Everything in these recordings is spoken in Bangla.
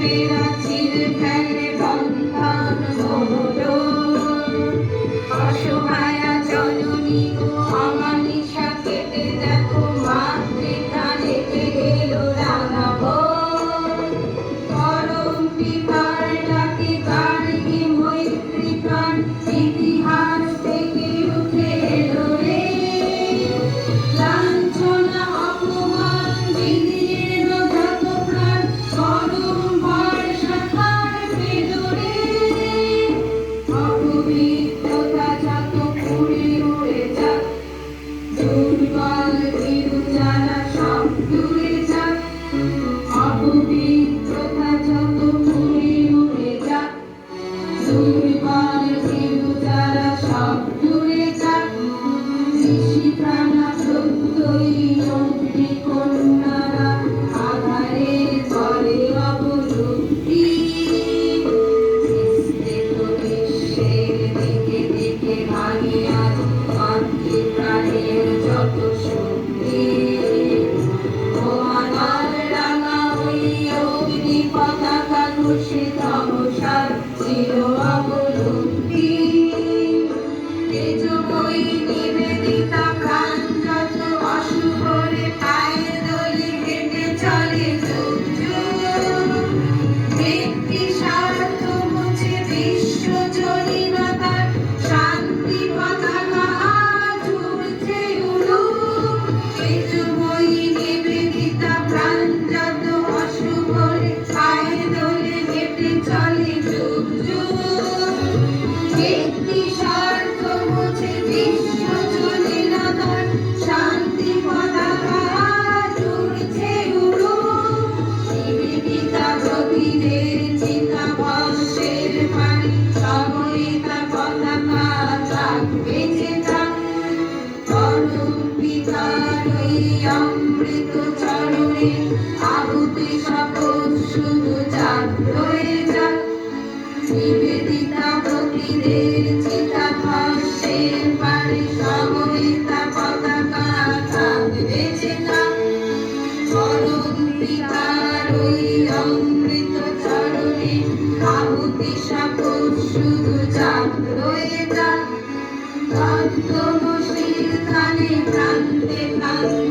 be todos juntos. Amen.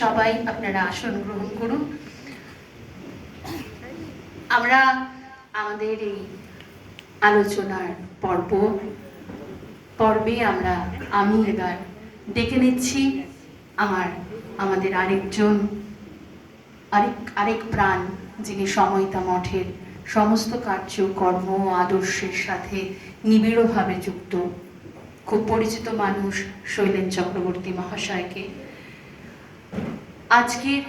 সবাই আপনারা আসন গ্রহণ করুন। আমরা আমাদের এই আলোচনার পর্ব, পর্বে আমরা আমি এবার ডেকে নিচ্ছি আমার, আমাদের আরেকজন, আরেক আরেক প্রাণ যিনি সময়তা মঠের সমস্ত কার্যকর্ম আদর্শের সাথে নিবিড়ভাবে যুক্ত। খুব পরিচিত মানুষ শৈলেন চক্রবর্তী মহাশয়কে আজকের